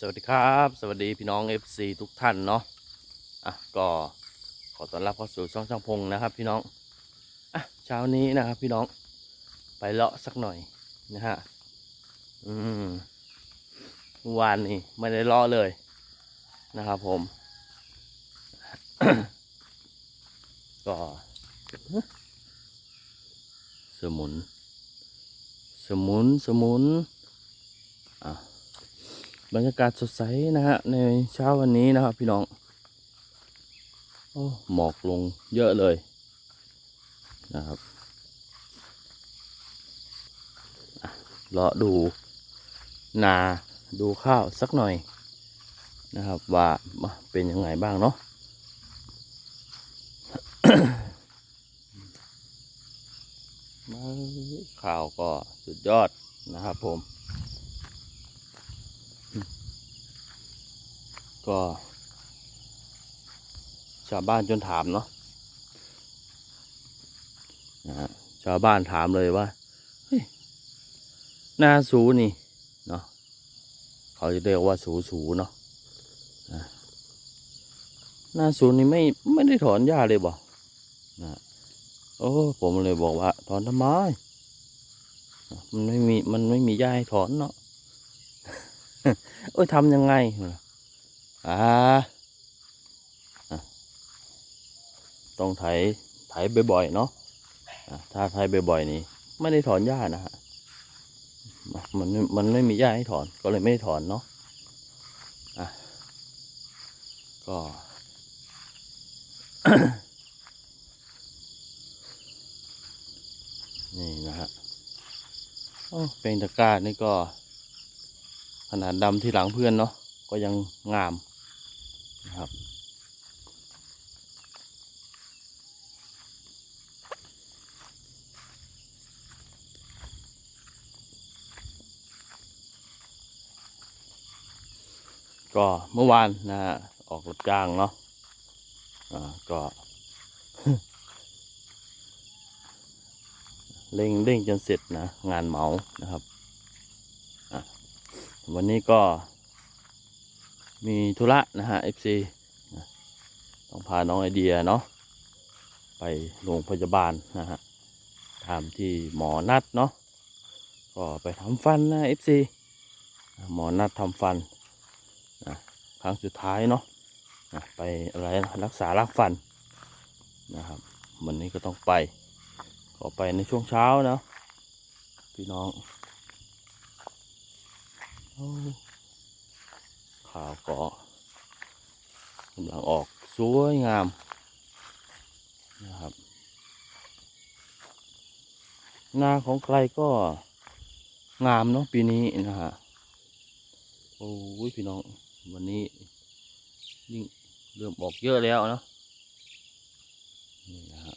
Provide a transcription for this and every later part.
สวัสดีครับ สวัสดีพี่น้อง FC ทุกท่านเนาะอะก็ขอต้อนรับเข้าสู่ช่องช่างพงนะครับ พี่น้องอะเช้านี้นะครับพี่น้องไปเลาะสักหน่อยนะฮะอืมวานนี้ไม่ได้เลาะเลยนะครับผม ก็ สมุน สมุนสมุนอะ บรรยากาศสดใสนะฮะในเช้าวันนี้นะครับพี่น้อง โอ้หมอกลงเยอะเลยนะครับอะเลาะดูนาดูข้าวสักหน่อยนะครับว่าเป็นยังไงบ้างเนาะข่าวก็สุดยอดนะครับผม ก็ ชาวบ้านจนถามเนาะนะชาวบ้านถามเลยว่าเฮ้ยนาสูนี่เนาะเขาจะเรียกว่าสูสูเนาะนะนาสูนี่ไม่ไม่ได้ถอนหญ้าเลยบ่นะโอ้ผมเลยบอกว่า ถอนทำไมมันไม่มีมันไม่มีหญ้าให้ถอนเนาะเอ้ยทำยังไง อ่าอะต้องไถไถบ่อยๆเนาะถ้าไถบ่อยๆนี่ไม่ได้ถอนหญ้านะฮะมันมันไม่มีหญ้าให้ถอนก็เลยไม่ได้ถอนเนาะอะก็นี่นะฮะโอ้เป็นตะกร้านี่ก็ ขนาดดำที่หลังเพื่อนเนาะก็ยังงาม นะครับ ก็เมื่อวานนะฮะออกรับจ้างเนาะอ่าก็เร่งเร่งจนเสร็จนะ งานเหมานะครับ วันนี้ก็ มีธุระนะฮะ FC ต้องพาน้องไอเดียเนาะไปโรงพยาบาลนะฮะตามที่หมอนัดเนาะก็ไปทำฟันนะ FC หมอนัดทำฟันนะครั้งสุดท้ายเนาะนะไปอะไรนะรักษารักฟันนะครับวันนี้ก็ต้องไปก็ไปในช่วงเช้านะพี่น้องโอ้าวก็กำลังออกสวยงามนะครับหน้าของใครก็งามเนาะปีนี้นะฮะโอ้ยพี่น้องวันนี้ยิ่งเริ่มออกเยอะแล้วเนาะนี่นะฮะ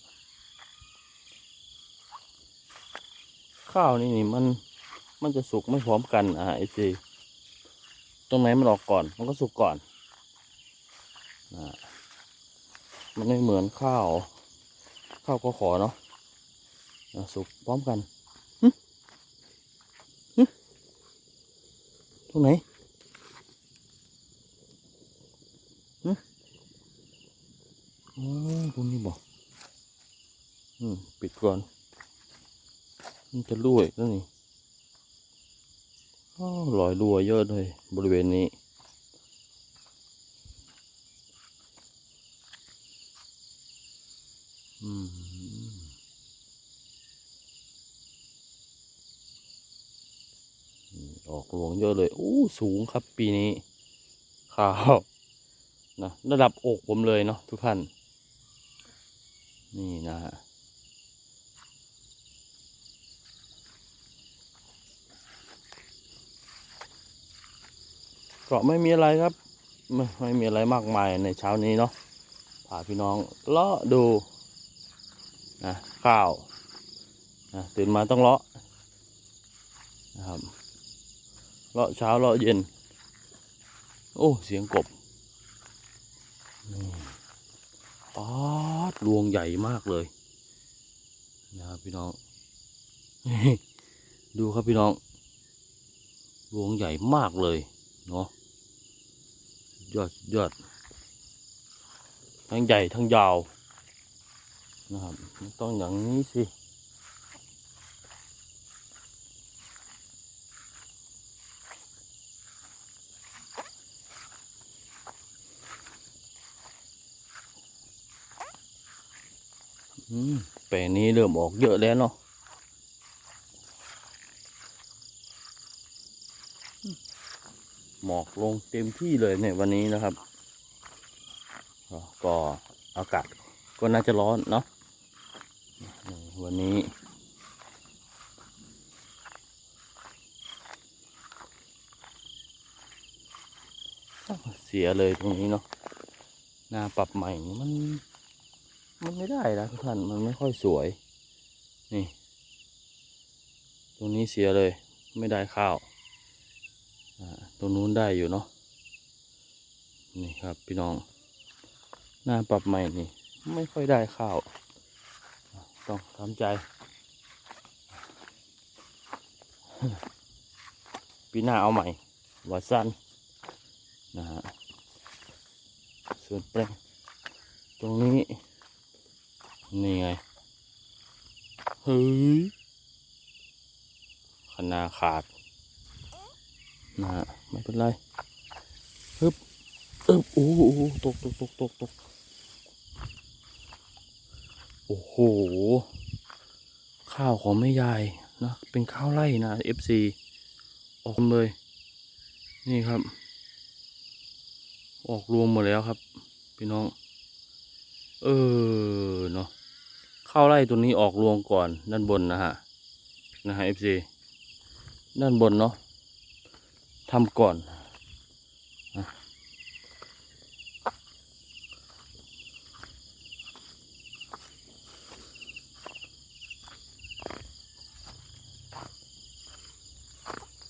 ข้าวนี่นี่มันมันจะสุกไม่พร้อมกันอะไอซี ตรงไหนมันออกก่อน มันก็สุกก่อนนะมันไม่เหมือนข้าว ข้าวก็ขอเนาะสุกพร้อมกันตรงไหนหึอ๋อตรงนี้บอกอืม ปิดก่อน มันจะรั่วอีกแล้วนี่อ้ รอยรั่วเยอะเลยบริเวณนี้อืมอืมออกรวงเยอะเลย อู้สูงครับปีนี้ ข้าวนะระดับอกผมเลยเนาะทุกท่าน นี่นะฮะ ก็ไม่มีอะไรครับ ไม่ไม่มีอะไรมากมายในเช้านี้เนาะพาพี่น้องเลาะดูนะข้าวนะตื่นมาต้องเลาะนะครับเลาะเช้าเลาะเย็น โอ้เสียงกบนี่ป๊าดรวงใหญ่มากเลยนะครับพี่น้อง ดูครับพี่น้องรวงใหญ่มากเลยเนาะ ยอดยอด ทั้งใหญ่ทั้งยาว นะครับ ต้องอย่างนี้สิอืมแปลงนี้เริ่มออกเยอะแล้วเนาะ หมอกลงเต็มที่เลยเนี่ยวันนี้นะครับ ก็อากาศก็น่าจะร้อนเนาะวันนี้ เสียเลยตรงนี้เนาะหน้าปรับใหม่มันมันไม่ได้นะทุกท่านมันไม่ค่อยสวย นี่ ตรงนี้เสียเลยไม่ได้ข้าว ตรงนู้นได้อยู่เนาะนี่ครับพี่น้อง หน้าปรับใหม่นี่ ไม่ค่อยได้ข้าว ต้องทำใจ ปีหน้าเอาใหม่วัดสั้นนะฮะส่วนแปลงตรงนี้ นี่ไง เฮ้ยขนาขาด นะไม่เป็นไรฮึบอึบโอ้โหตกตกตกตกตกโอ้โห ข้าวของแม่ยายนะ เป็นข้าวไร่นะ FC ออกเลย นี่ครับ ออกรวมหมดแล้วครับ พี่น้อง เออเนาะข้าวไร่ตัวนี้ออกรวงก่อนด้านบนนะฮะ นะฮะ FC ด้านบนเนาะ ทำก่อนนะ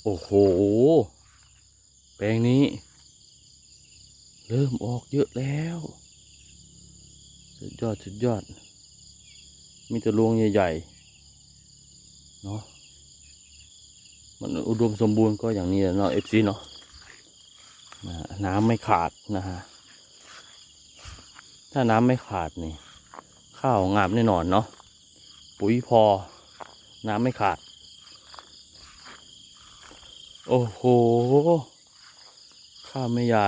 โอ้โห แปลงนี้ เริ่มออกเยอะแล้ว สุดยอด สุดยอด มีแต่รวงใหญ่ ๆ เนาะ มันอุดมสมบูรณ์ก็อย่างนี้แหละเนาะเอฟซีเนาะน้ำไม่ขาดนะฮะถ้าน้ำไม่ขาดนี่ ข้าวงามแน่นอนเนาะปุ๋ยพอ น้ำไม่ขาด โอ้โห ข้าวไม่ใหญ่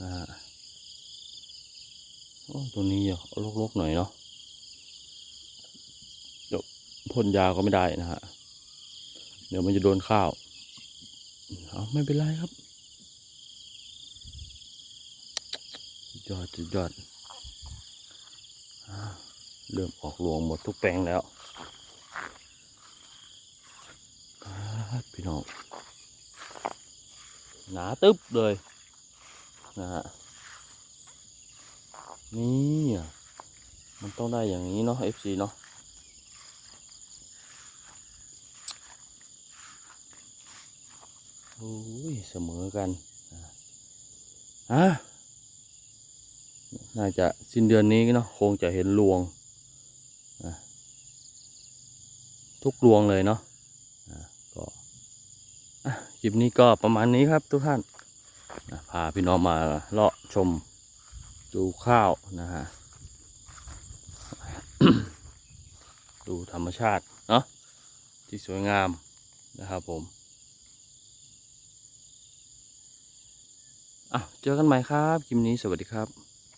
นะฮะโอ้ตัวนี้อย่าลกๆหน่อยเนาะพ่นยาก็ไม่ได้นะฮะ เดี๋ยวมันจะโดนข้าว เอาไม่เป็นไรครับยอดยอดเริ่มออกรวงหมดทุกแปลงแล้วพี่น้องหนาตึ๊บเลยนะฮะนี่มันต้องได้อย่างนี้เนาะ FC เนาะ โอ้ยเสมอกันอะน่าจะสิ้นเดือนนี้เนาะคงจะเห็นรวง ทุกรวงเลยเนาะก็คลิปนี้ก็ประมาณนี้ครับทุกท่านพาพี่น้องมาเลาะชมดูข้าวนะฮะดูธรรมชาติเนาะที่สวยงามนะครับผม อะเจอกันใหม่ครับคลิปนี้สวัสดีครับ